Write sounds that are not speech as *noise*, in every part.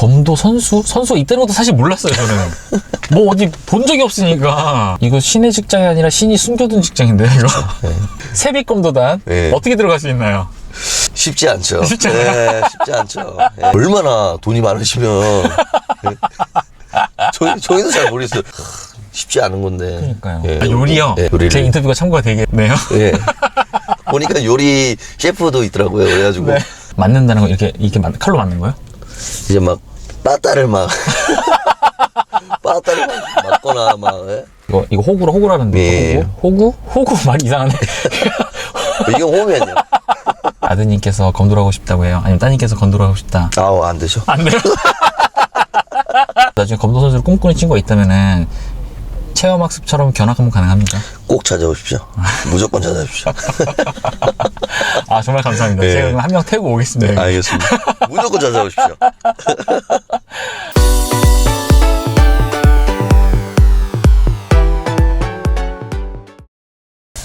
검도 선수? 선수가 있다는 것도 사실 몰랐어요, 저는. *laughs* 뭐 어디 본 적이 없으니까. 이거 신의 직장이 아니라 신이 숨겨둔 직장인데, 이거. 세비검도단. 네. 어떻게 들어갈 수 있나요? 쉽지 않죠. *laughs* 쉽지? 네, 쉽지 않죠. 예. 얼마나 돈이 많으시면. 예. 저희, 저희도 잘 모르겠어요. 하, 쉽지 않은 건데. 그러니까요. 예. 아, 요리요? 예, 요리를. 제 인터뷰가 참고가 되겠네요. 예. *laughs* 보니까 요리 셰프도 있더라고요. 그래가지고. 네. 맞는다는 거 이렇게, 이렇게 맞- 칼로 맞는 거예요? 이제 막, 빠따를 막. *laughs* 빠따를 막 맞거나 막. 예? 이거, 이거 호구로 호구라는데. 예. 호구? 호구? 호구 말이 이상하네. *laughs* 이게 호면이요. 아드님께서 검도를 하고 싶다고 해요? 아니면 따님께서 검도를 하고 싶다? 아우, 안 되죠. 안 돼요? *laughs* 나중에 검도 선수를 꿈꾸는 친구가 있다면은 체험학습처럼 견학하면 가능합니까? 꼭 찾아오십시오. 무조건 찾아오십시오. *laughs* 아 정말 감사합니다. 네. 제가 한명 태우고 오겠습니다. 여기. 알겠습니다. 무조건 찾아오십시오. *laughs*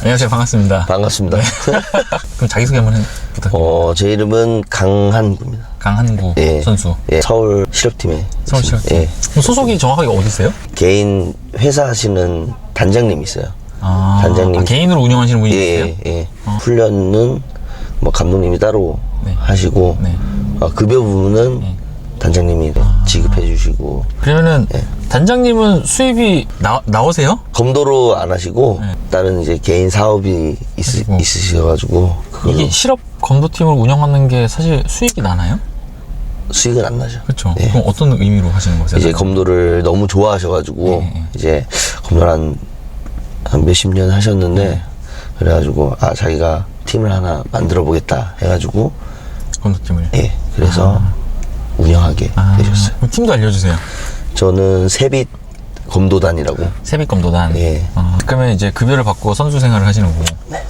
안녕하세요. 반갑습니다. 반갑습니다. *laughs* 그럼 자기소개 한번 해- 부탁드립니다. 어, 제 이름은 강한구입니다. 강한구 예. 선수. 예, 서울 실업팀에. 서울시청. 예. 그럼 소속이 정확하게 어디세요? 개인 회사 하시는 단장님이 있어요. 아, 단장님. 아, 개인으로 운영하시는 분이 예, 계세요? 예, 예. 훈련은 뭐 감독님이 따로 네. 하시고, 네. 아, 급여 부분은 단장님이 지급해 주시고, 그러면은 예. 단장님은 수입이 나, 나오세요? 검도로 안 하시고, 네. 다른 이제 개인 사업이 있. 있으셔가지고, 그걸로 이게 실업 검도팀을 운영하는 게 사실 수익이 나나요? 수익은 안 나죠. 그렇죠. 예. 그럼 어떤 의미로 하시는 거세요? 이제 검도를 너무 좋아하셔가지고 네. 이제 검도를 한, 한 몇십 년 하셨는데 네. 그래가지고 아 자기가 팀을 하나 만들어 보겠다 해가지고 검도팀을. 예 그래서 운영하게 아, 되셨어요. 그럼 팀도 알려주세요. 저는 세빛 검도단이라고 세빛 검도단. 예. 어, 그러면 이제 급여를 받고 선수 생활을 하시는 거고. 네.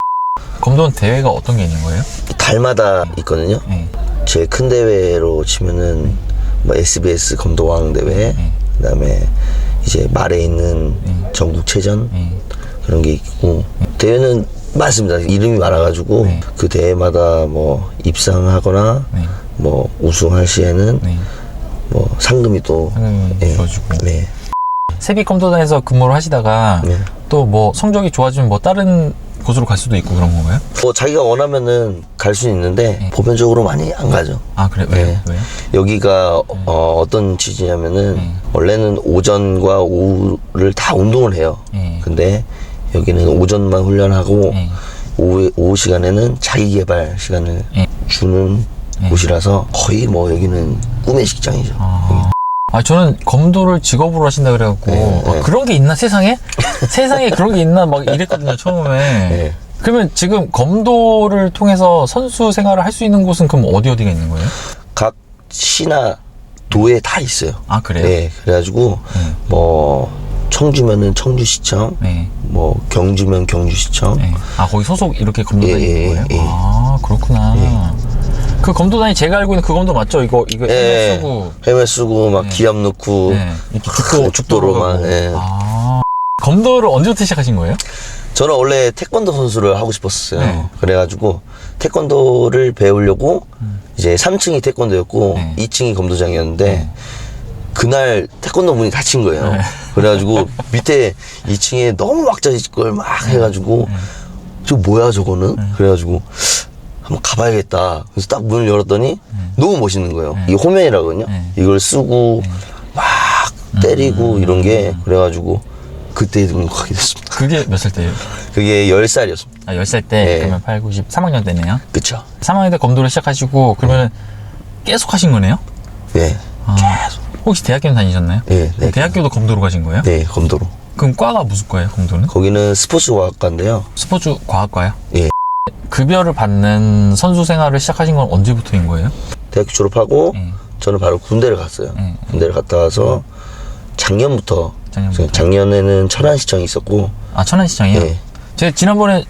검도단 대회가 어떤 게 있는 거예요? 달마다 있거든요. 네. 제일 큰 대회로 치면은 뭐 SBS 검도왕 대회 네. 그다음에 이제 말에 있는 전국체전 네. 그런 게 있고 대회는 많습니다. 이름이 많아가지고 네. 그 대회마다 뭐 입상하거나 네. 뭐 우승할 시에는 네. 뭐 상금이 또 상금 예. 주어지고. 네. 세빛 검도단에서 근무를 하시다가 네. 또뭐 성적이 좋아지면 뭐 다른 곳으로 갈 수도 있고 그런 건가요? 뭐 자기가 원하면은 갈 수는 있는데 네. 보편적으로 많이 안 가죠. 아 그래 왜요? 네. 왜요? 여기가 어, 어떤 취지냐면은 네. 원래는 오전과 오후를 다 운동을 해요. 네. 근데 여기는 오전만 훈련하고 네. 오후, 오후 시간에는 자기 개발 시간을 네. 주는 곳이라서 거의 뭐 여기는 꿈의 직장이죠. 아, 아, 저는 검도를 직업으로 하신다 그래갖고 네, 아, 네. 그런 게 있나 세상에? *laughs* 세상에 그런 게 있나 막 이랬거든요 처음에. 네. 그러면 지금 검도를 통해서 선수 생활을 할 수 있는 곳은 그럼 어디 어디가 있는 거예요? 각 시나 도에 다 있어요. 아 그래요? 네, 그래가지고 네. 뭐 청주면은 청주시청, 네. 뭐 경주면 경주시청, 네. 아 거기 소속 이렇게 검도단이 예, 있는 예, 거예요? 예. 아 그렇구나. 그 검도단이 제가 알고 있는 그 검도 맞죠? 이거 이거 예, 헬멧 쓰고 헬멧 쓰고 막 기압 넣고 네. 이렇게 죽도 죽도로만. 가고. 예. 아 검도를 언제부터 시작하신 거예요? 저는 원래 태권도 선수를 하고 싶었어요. 네. 그래가지고 태권도를 배우려고 이제 3층이 태권도였고 네. 2층이 검도장이었는데 그날 태권도 문이 닫힌 거예요. 네. 그래가지고 밑에 2층에 너무 왁자지껄 걸막 해가지고 네. 저 뭐야 저거는? 그래가지고 한번 가봐야겠다. 그래서 딱 문을 열었더니 너무 멋있는 거예요. 이게 호면이라거든요. 네. 이걸 쓰고 막 때리고 이런 게 그래가지고 그때 등록하게 됐습니다. 그게 몇 살 때예요? 그게 10살이었습니다. 아, 10살 때, 네. 그러면 8, 9, 10, 3학년 때네요. 그쵸? 3학년 때 검도를 시작하시고, 그러면 계속 하신 거네요? 네. 아, 혹시 대학교는 다니셨나요? 네, 네. 대학교도 검도로 가신 거예요? 네, 검도로. 그럼 과가 무슨 과예요, 검도는? 거기는 스포츠 과학과인데요. 스포츠 과학과요? 예. 급여를 받는 선수 생활을 시작하신 건 언제부터인 거예요? 대학교 졸업하고 네. 저는 바로 군대를 갔어요. 네. 군대를 갔다 와서 작년부터, 작년부터. 작년에는 천안시청이 있었고, 아, 천안시장이요? 네. 제가 지난번에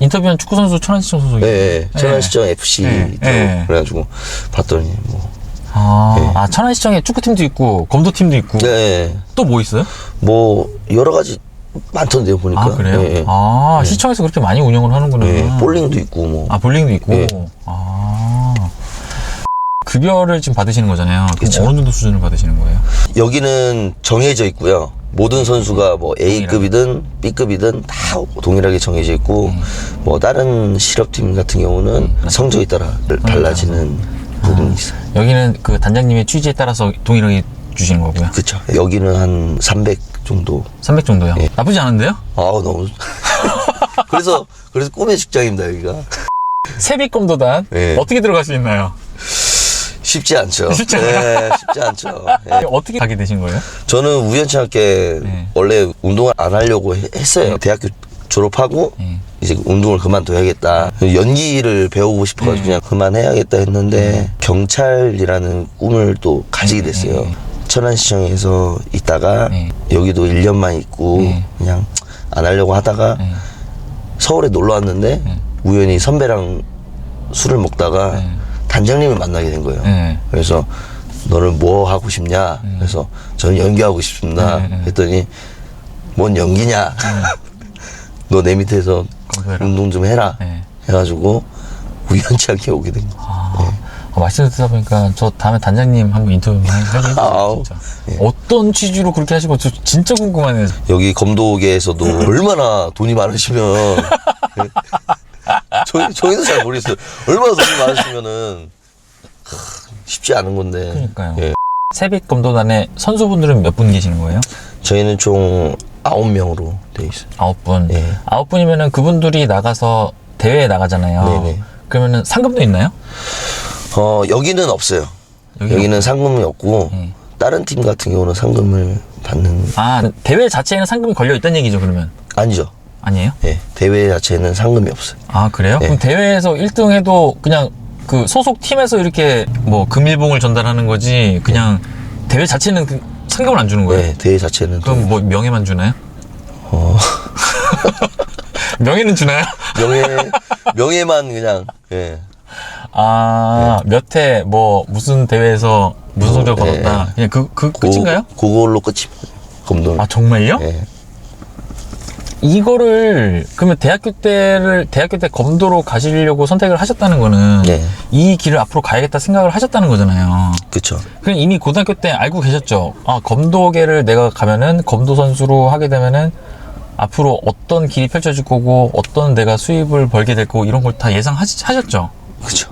인터뷰한 축구 선수 천안시청 소속이에요. 네, 네. 천안시청 FC 네. 죠 네. 그래가지고 봤더니 뭐, 아, 네. 아, 천안시청에 축구팀도 있고, 검도팀도 있고, 네, 또 뭐 있어요? 뭐 여러 가지 많던데요 보니까. 아, 그래요? 네, 아, 시청에서 그렇게 많이 운영을 하는구나. 네, 볼링도 있고 뭐. 아 볼링도 있고. 네. 아. 급여를 지금 받으시는 거잖아요. 그럼 그쵸. 어느 정도 수준을 받으시는 거예요? 여기는 정해져 있고요. 모든 선수가 뭐 A급이든 B급이든 다 동일하게 정해져 있고 뭐 다른 실업팀 같은 경우는 성적에 따라 달라지는 부분이 있어요. 여기는 그 단장님의 취지에 따라서 동일하게 주시는 거고요. 그렇죠. 여기는 한 300 정도. 300 정도요. 예. 나쁘지 않은데요? 아우 너무 *laughs* 그래서 그래서 꿈의 직장입니다 여기가 *laughs* 세비검도단 예. 어떻게 들어갈 수 있나요? 쉽지 않죠. *laughs* 쉽지 네, 쉽지 않죠. 예. 어떻게 가게 되신 거예요? 저는 우연치 않게 네. 원래 운동을 안 하려고 해- 했어요. 대학교 졸업하고 네. 이제 운동을 그만둬야겠다. 연기를 배우고 싶어가지고 네. 그냥 그만해야겠다 했는데 경찰이라는 꿈을 또 가지게 네, 됐어요. 네. 천안시청에서 있다가 네. 여기도 1년만 있고 네. 그냥 안 하려고 하다가 네. 서울에 놀러 왔는데 네. 우연히 선배랑 술을 먹다가 네. 단장님을 만나게 된 거예요. 네. 그래서 너는 뭐 하고 싶냐? 그래서 저는 연기하고 싶습니다. 네, 네. 했더니 뭔 연기냐? *laughs* 너내 밑에서. 운동 좀 해라. 네. 해가지고 우연치 않게 오게 된 거예요. 아, 어, 말씀 듣다 보니까 저 다음에 단장님 한번 인터뷰 해주세요. *laughs* 진짜. 예. 어떤 취지로 그렇게 하시고 저 진짜 궁금하네요. 여기 검도계에서도 *laughs* 얼마나 돈이 많으시면 저희, 저희도 잘 모르겠어요. 얼마나 돈이 많으시면은 하, 쉽지 않은 건데. 그러니까요. 예. 세빛 검도단에 선수분들은 몇 분 계시는 거예요? 저희는 총 아홉 명으로 돼 있어요. 아홉 분. 예. 아홉 분이면은 그분들이 나가서 대회에 나가잖아요. 네네. 그러면은 상금도 있나요? 어, 여기는 없어요. 여기 여기는 상금이 없고 예. 다른 팀 같은 경우는 상금을 받는 아 대회 자체에는 상금이 걸려 있다는 얘기죠 그러면 아니죠. 아니에요? 예, 대회 자체는 상금이 없어요. 아 그래요? 네. 그럼 대회에서 1등 해도 그냥 그 소속 팀에서 이렇게 뭐 금일봉을 전달하는 거지 그냥 대회 자체는 그 상금을 안 주는 거예요? 예, 대회 자체는 또 그럼 뭐 명예만 주나요? 어, *laughs* 명예는 주나요? 명예 명예만 그냥 예. 아, 몇 회, 뭐, 무슨 대회에서 무슨 성적 을 네. 거뒀다. 그냥 그, 그, 끝인가요? 그, 그걸로 끝이 검도는. 아, 정말요? 예. 이거를, 그러면 대학교 때를, 대학교 때 검도로 가시려고 선택을 하셨다는 거는, 네. 이 길을 앞으로 가야겠다 생각을 하셨다는 거잖아요. 그쵸. 그럼 이미 고등학교 때 알고 계셨죠? 아, 검도계를 내가 가면은, 검도 선수로 하게 되면은, 앞으로 어떤 길이 펼쳐질 거고, 어떤 내가 수입을 벌게 될 거고, 이런 걸 다 예상하셨죠? 그쵸.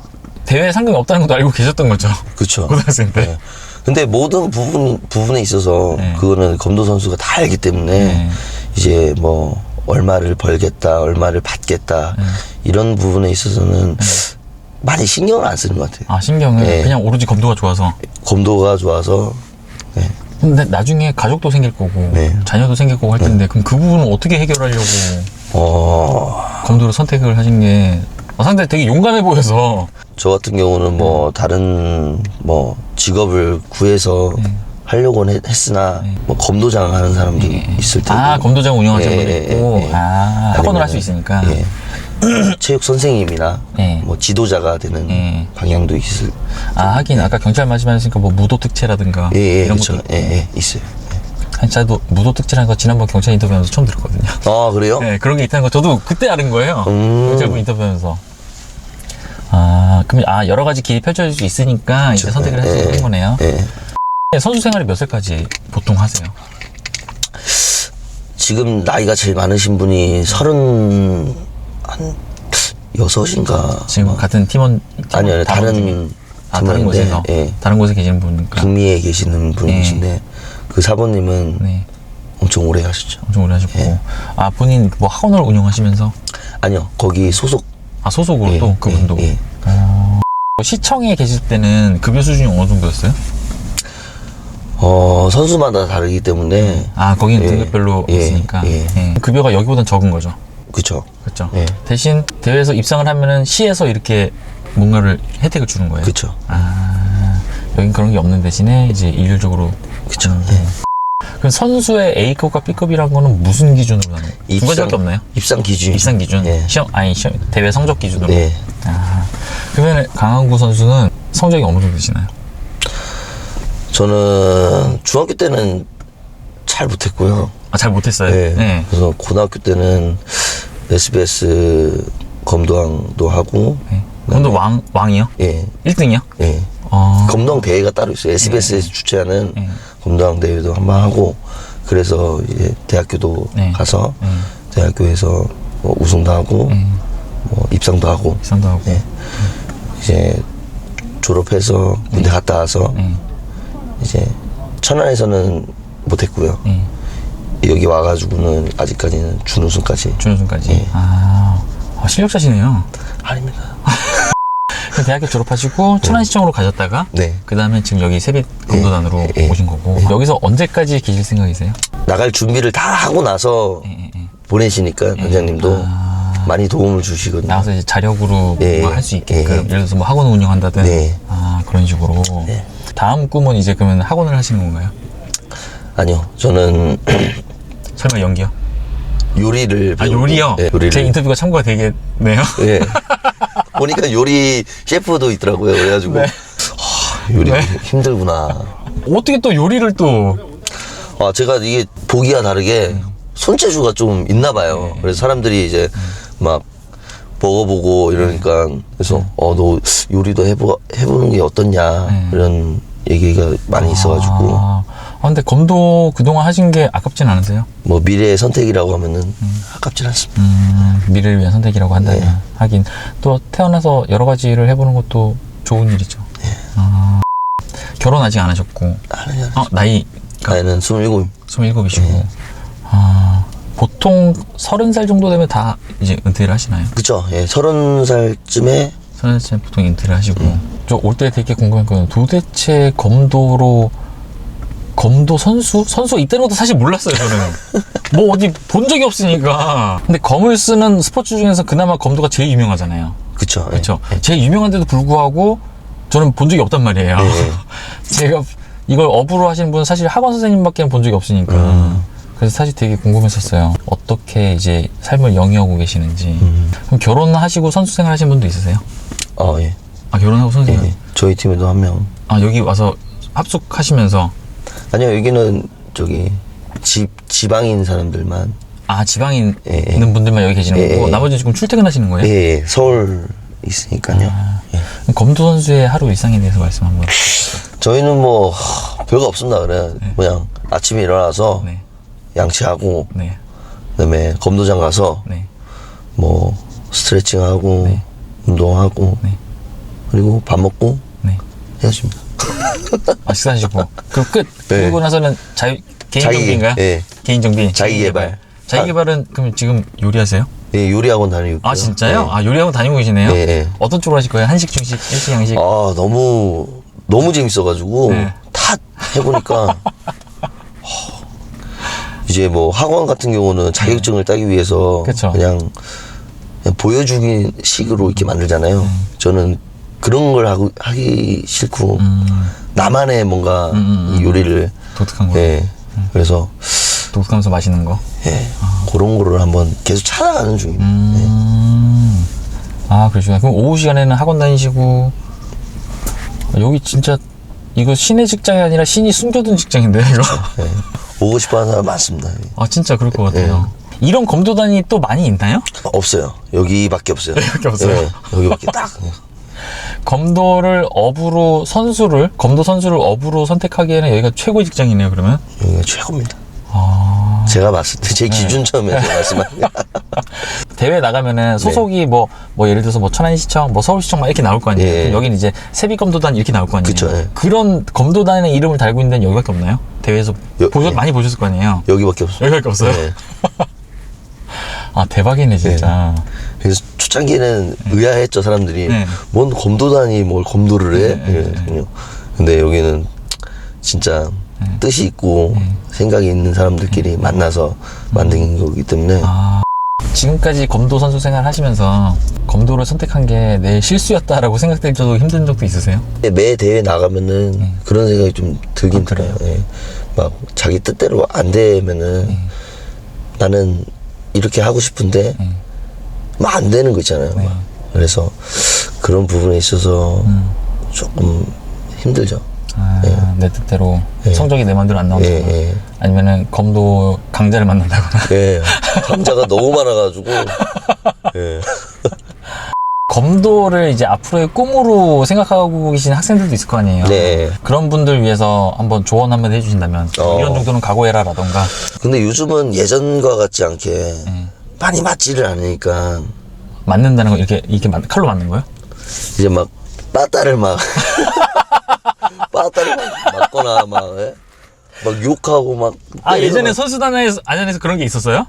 대회에 상금이 없다는 것도 알고 계셨던 거죠? 그쵸. 고등학생 때. 예. 근데 모든 부분, 부분에 있어서 네. 그거는 검도 선수가 다 알기 때문에 네. 이제 뭐 얼마를 벌겠다, 얼마를 받겠다 네. 이런 부분에 있어서는 많이 신경을 안 쓰는 것 같아요. 아, 신경을 네. 그냥 오로지 검도가 좋아서. 검도가 좋아서 네. 근데 나중에 가족도 생길 거고, 네. 자녀도 생길 거고 할 텐데, 그럼 그 부분은 어떻게 해결하려고 어, 검도를 선택을 하신 게, 어, 상당히 되게 용감해 보여서. 저 같은 경우는 뭐 다른 뭐 직업을 구해서 네. 하려고는 했, 했으나 뭐 검도장 하는 사람들이 있을 테고 아, 검도장 운영하시는 예, 분도 예, 있고, 예, 예. 아, 학원을 할 수 있으니까. 예. *clears throat* 체육 선생님이나 예. 뭐 지도자가 되는 예. 방향도 있을 아, 하긴, 아까 경찰 말씀하셨으니까 뭐 무도 특채라든가. 예, 예, 이런 그렇죠. 것도. 예, 예, 있어요. 아니, 저도 무도 특채라는 거 지난번 경찰 인터뷰하면서 처음 들었거든요. 아, 그래요? 네, 그런 게 있다는 거 저도 그때 알은 거예요. 음. 경찰분 인터뷰하면서. 아, 그럼, 아, 여러 가지 길이 펼쳐질 수 있으니까 이제 선택을 예, 하시는 예, 거네요. 예. 네, 선수 생활이 몇 살까지 보통 하세요? 지금 나이가 제일 많으신 분이 서른 한 여섯인가 지금 같은 팀원, 팀원 아니요, 중에? 다른 아, 다른 곳에서 예. 다른 곳에 계시는 분이니까 북미에 계시는 분이신데 그 사부님은 네 엄청 오래 하셨죠. 엄청 오래 하셨고 예. 아 본인 뭐 학원을 운영하시면서 아니요, 거기 소속 아 소속으로 예, 또 그분도 예, 예. 어, 시청에 계실 때는 급여 수준이 어느 정도였어요? 어, 선수마다 다르기 때문에 아 거기는 예, 등급별로 예, 있으니까 예. 예. 급여가 여기보단 적은 거죠. 그쵸. 그렇죠. 예. 대신 대회에서 입상을 하면은 시에서 이렇게 뭔가를 혜택을 주는 거예요. 그쵸. 아 여긴 그런 게 없는 대신에 이제 일률적으로 그쵸. 음. 예. 그럼 선수의 A급과 B급이라는 거는 무슨 기준으로 나눠요? 두 가지밖에 없나요? 입상 기준. 입상 기준, 예. 시험 아니 시험 대회 성적 기준으로. 네. 아 그러면 강한구 선수는 성적이 어느 정도 되시나요? 저는 중학교 때는 잘 못했고요. 아 잘 못했어요. 네. 네. 그래서 고등학교 때는 SBS 검도왕도 하고, 네. 그럼 도왕 왕이요? 예, 1등이요? 예. 아, 검도왕 대회가 따로 있어요. SBS에서 주최하는 네. 검도왕 대회도 한 번 하고 그래서 이제 대학교도 네. 가서 네. 대학교에서 뭐 우승도 하고 네. 뭐 입상도 하고 비상도 하고. 네. 이제 졸업해서 군대 갔다 와서 네. 이제 천안에서는 못했고요. 네. 여기 와가지고는 아직까지는 준우승까지 준우승까지. 네. 아, 아, 실력자시네요. 아닙니다. 그럼 대학교 졸업하시고 천안시청으로 가셨다가 네. 그 다음에 지금 여기 세빛 검도단으로 예, 예. 오신 거고 여기서 언제까지 계실 생각이세요? 나갈 준비를 다 하고 나서 예, 예, 예. 보내시니까 원장님도 아. 많이 도움을 주시거든요. 나와서 이제 자력으로 예, 할 수 있게끔 예. 예를 들어서 뭐 학원 운영한다든 네. 아 그런 식으로 네. 다음 꿈은 이제 그러면 학원을 하시는 건가요? 아니요, 저는 *clears throat* 설마 연기요? 요리를 아 배우고, 요리요? 예, 요리를 제 인터뷰가 참고가 되겠네요. 예. *laughs* 보니까 요리 셰프도 있더라고요. 그래가지고 네. 하, 요리 네. 힘들구나. 어떻게 또 요리를 또 아 제가 이게 보기와 다르게 손재주가 좀 있나 봐요. 네. 그래서 사람들이 이제 막 먹어보고 이러니까 그래서 어 너 요리도 해보 해보는 게 어떻냐 네. 이런 얘기가 많이 있어가지고 아, 아, 근데 검도 그동안 하신 게 아깝진 않으세요? 뭐 미래의 선택이라고 하면은 아깝진 않습니다. 음, 미래를 위한 선택이라고 한다면 네. 하긴 또 태어나서 여러 가지를 해보는 것도 좋은 일이죠. 아, 결혼 아직 안 하셨고 아니요. 어, 나이 나이는 27. 27이시고 네. 아, 보통 30살 정도 되면 다 이제 은퇴를 하시나요? 그쵸. 예, 서른 살쯤에 30살 보통 은퇴를 하시고 음. 저올 때 되게 궁금한 건 도대체 검도로 검도 선수? 선수 이때는 것도 사실 몰랐어요 저는 *laughs* 뭐 어디 본 적이 없으니까 근데 검을 쓰는 스포츠 중에서 그나마 검도가 제일 유명하잖아요 그쵸. 예. 그렇죠 제일 유명한데도 불구하고 저는 본 적이 없단 말이에요 네. *laughs* 제가 이걸 업으로 하시는 분은 사실 학원 선생님밖에 본 적이 없으니까 음. 그래서 사실 되게 궁금했었어요 어떻게 이제 삶을 영위하고 계시는지 음. 그럼 결혼하시고 선수 생활 하신 분도 있으세요? 어, 예. 아 결혼하고 선수 예. 생활 저희 팀에도 한 명. 아 여기 와서 합숙하시면서 아니요, 여기는 저기 지, 지방인 사람들만. 아 있는 예, 예. 분들만 여기 계시는 예, 거고 예. 나머지는 지금 출퇴근하시는 거예요? 예, 예. 서울 있으니까요. 아. 예. 그럼 검도 선수의 하루 일상에 대해서 말씀 한번 저희는 뭐 하, 별거 없습니다. 그래 그냥 아침에 일어나서 네, 양치하고 네, 그다음에 검도장 가서 네, 뭐 스트레칭하고 네. 운동하고 네, 그리고 밥 먹고 네. 헤어집니다. *laughs* 아 식사하시고 그럼 끝 네. 그러고 나서는 자유 개인 자기, 정비인가요? 예. 개인 정비 자기 개발. 자기 개발은 그럼 지금 요리하세요? 예, 요리학원 다니고 있고요. 아 진짜요? 예. 아 요리학원 다니고 계시네요? 예, 예. 어떤 쪽으로 하실 거예요? 한식, 중식, 일식, 양식? 아 너무 너무 재밌어가지고 네. 다 해보니까 하, *laughs* 이제 뭐 학원 같은 경우는 자격증을 따기 위해서 그쵸. 그냥, 그냥 보여주기 식으로 이렇게 만들잖아요. 저는 그런 걸 하고 하기 싫고 음, 나만의 뭔가 음, 음. 이 요리를 독특한 거 예 그래서 독특하면서 맛있는 거 예 그런 거를 한번 계속 찾아가는 중입니다. 음. 아, 그러시구나. 그럼 오후 시간에는 학원 다니시고, 아, 여기 진짜, 이거 신의 직장이 아니라 신이 숨겨둔 직장인데, 이거? 예. 오고 싶어 하는 사람 많습니다. *laughs* 아, 진짜 그럴 것 같아요. 이런 검도단이 또 많이 있나요? 없어요. 여기밖에 없어요. 여기밖에 없어요? 예, 여기밖에 딱. *laughs* 검도를 업으로, 선수를, 검도 선수를 업으로 선택하기에는 여기가 최고의 직장이네요, 그러면? 여기가 최고입니다. 아. 제가 봤을 때 제 기준점에 서 말씀하는 *laughs* 대회 나가면은 소속이 뭐, 뭐 예를 들어서 뭐 천안시청, 뭐 서울시청 막 이렇게 나올 거 아니에요. 예. 여기는 이제 세비검도단 이렇게 나올 거 아니에요. 그쵸, 예. 런 검도단의 이름을 달고 있는 데는 여기밖에 없나요? 대회에서 여- 보셨, 예. 많이 보셨을 거 아니에요. 여기밖에 없어요. 여기밖에 없어요? 네. *laughs* 아 대박이네 진짜. 그래서 초창기에는 의아했죠 사람들이 네. 뭔 검도단이 뭘 검도를 해 네, 네, 이랬거든요. 근데 여기는 진짜 뜻이 있고 생각이 있는 사람들끼리 만나서 만든 거기 때문에 아 지금까지 검도 선수 생활 하시면서 검도를 선택한 게 내 실수였다라고 생각될 적도 힘든 적도 있으세요? 매 대회 나가면은 그런 생각이 좀 들긴 아, 그래요? 들어요. 예. 막 자기 뜻대로 안 되면은 나는 이렇게 하고 싶은데 막안 되는 거 있잖아요. 네. 막. 그래서 그런 부분에 있어서 음. 조금 힘들죠. 아, 내 뜻대로 예. 성적이 내 마음대로 안 나온다거나 예, 예. 아니면은 검도 강자를 만난다거나 예. 강자가 너무 많아가지고 *laughs* 예. 검도를 이제 앞으로의 꿈으로 생각하고 계신 학생들도 있을 거 아니에요. 네. 그런 분들 위해서 한번 조언 한번 해주신다면 어. 이런 정도는 각오해라라던가. 근데 요즘은 예전과 같지 않게 네. 많이 맞지를 않으니까 맞는다는 거 이렇게 이렇게 맞- 칼로 맞는 거예요? 이제 막 빠따를 막 *laughs* 빠따를 막 맞거나 막, 예? 막 욕하고 막 아 때리고 예전에 막. 선수단에서 안에서 그런 게 있었어요?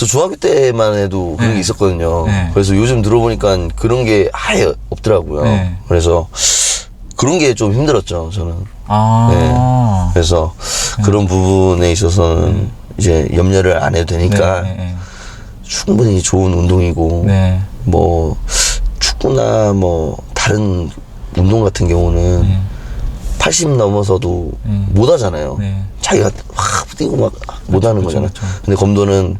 저 중학교 때만 해도 그런 네. 게 있었거든요. 네. 그래서 요즘 들어보니까 그런 게 아예 없더라고요. 네. 그래서 그런 게 좀 힘들었죠, 저는. 아. 그래서 그런 부분에 있어서는 이제 염려를 안 해도 되니까 네, 네, 충분히 좋은 운동이고 네. 뭐 축구나 뭐 다른 운동 같은 경우는 네. 80 넘어서도 음. 못 하잖아요. 네. 자기가 확 뛰고 막 못 하는 거잖아요. 근데 검도는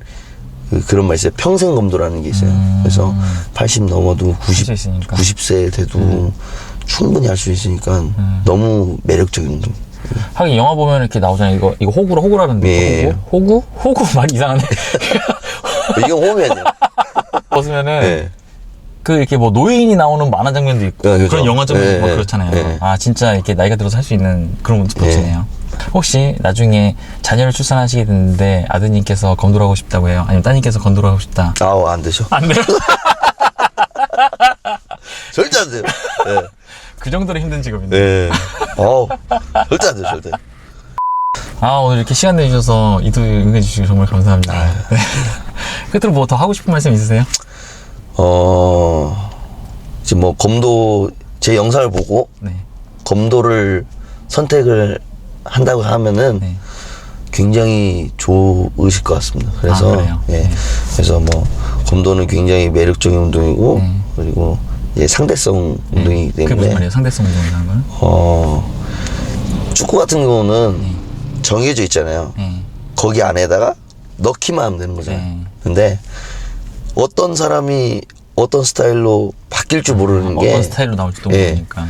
그, 그런 말 있어요. 평생 검도라는 게 있어요. 음. 그래서 80 넘어도 90, 수 있으니까. 90세 돼도 충분히 할 수 있으니까 음. 너무 매력적인 운동. 하긴 영화 보면 이렇게 나오잖아요. 이거 이거 호구로 호구라는데 예. 호구? 호구? 호구 *laughs* 말 이상한데. 이게 홈이야요. 벗으면은 네. 그 이렇게 뭐 노예인이 나오는 만화 장면도 있고 네, 그죠. 그런 영화 장면도 네, 있고 네. 그렇잖아요. 네. 아 진짜 이렇게 나이가 들어서 할 수 있는 그런 스포츠네요. 혹시 나중에 자녀를 출산하시게 됐는데 아드님께서 검도를 하고 싶다고 해요? 아니면 따님께서 검도를 하고 싶다? 아우 안 되죠. 안 돼요? *laughs* 절대 안 돼요. 네. 그 정도로 힘든 직업인데. 네. 어우, 절대 안 돼요, 절대. 아 오늘 이렇게 시간 내주셔서 이도 응해 주시고 정말 감사합니다. 네. 끝으로 뭐 더 하고 싶은 말씀 있으세요? 어, 이제 뭐 검도 제 영상을 보고 네. 검도를 선택을 한다고 하면은 네. 굉장히 좋으실 것 같습니다. 그래서 아? 예, 네. 그래서 뭐 검도는 굉장히 매력적인 운동이고 네. 그리고 예, 상대성 운동이기 그게 무슨 때문에 말이에요? 상대성 운동이라는 건? 어 축구 같은 경우는 정해져 있잖아요. 네. 거기 안에다가 넣기만 하면 되는 거잖아요. 네. 근데 어떤 사람이 어떤 스타일로 바뀔 줄 모르는 게 어떤 스타일로 나올지도 예. 모르니까.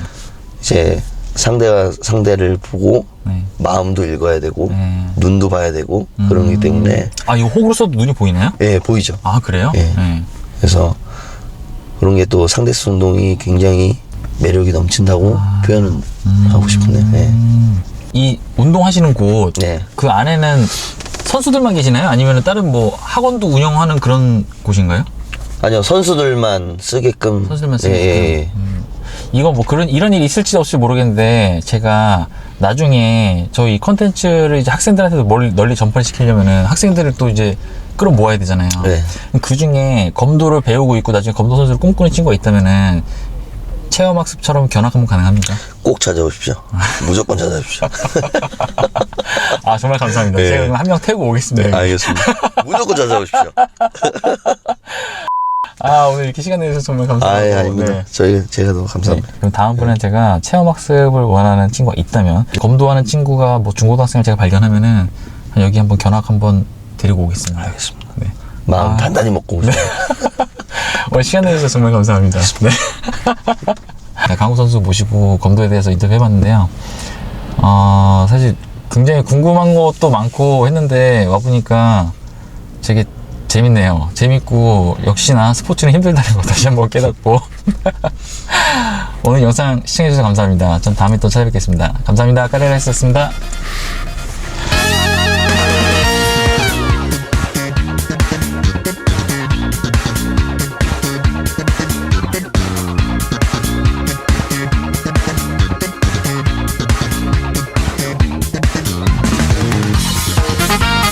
이제 상대가 상대를 보고 네. 마음도 읽어야 되고 네. 눈도 봐야 되고 그러기 음. 때문에 아 이거 호구로 써도 눈이 보이나요? 예 보이죠. 아 그래요? 예. 네. 그래서 그런 게 또 상대수 운동이 굉장히 매력이 넘친다고 표현은 하고 싶네요. 예. 아. 음, 이 운동하시는 곳, 네. 그 안에는 선수들만 계시나요? 아니면 다른 뭐 학원도 운영하는 그런 곳인가요? 아니요 선수들만 쓰게끔 선수들만 예, 쓰게끔. 예, 예. 음. 이거 뭐 그런 이런 일이 있을지 없을지 모르겠는데 제가 나중에 저희 컨텐츠를 이제 학생들한테도 널리, 널리 전파를 시키려면은 학생들을 또 이제 끌어 모아야 되잖아요. 네. 그 중에 검도를 배우고 있고 나중에 검도 선수를 꿈꾸는 친구가 있다면은 체험학습처럼 견학 한번 가능합니까? 꼭 찾아오십시오. 무조건 찾아오십시오. *laughs* 아 정말 감사합니다. 네. 제가 한 명 태우고 오겠습니다. 알겠습니다. 무조건 찾아오십시오. *laughs* 아 오늘 이렇게 시간 내주셔서 정말 감사합니다. 아예 아닙니다. 네. 저희 제가 더 네. 감사합니다. 그럼 다음번에 제가 체험 학습을 원하는 친구가 있다면 검도하는 친구가 뭐 중고등학생을 제가 발견하면은 여기 한번 견학 한번 데리고 오겠습니다. 알겠습니다. 네. 마음 아. 단단히 먹고 오십시오. *laughs* 오늘 시간 내주셔서 정말 감사합니다. 네. *laughs* 네, 강우 선수 모시고 검도에 대해서 인터뷰 해봤는데요. 어, 사실 굉장히 궁금한 것도 많고 했는데 와보니까 되게 재밌네요. 재밌고 역시나 스포츠는 힘들다는 거 다시 한번 깨닫고 *laughs* 오늘 영상 시청해주셔서 감사합니다. 전 다음에 또 찾아뵙겠습니다. 감사합니다. 까레라했었습니다.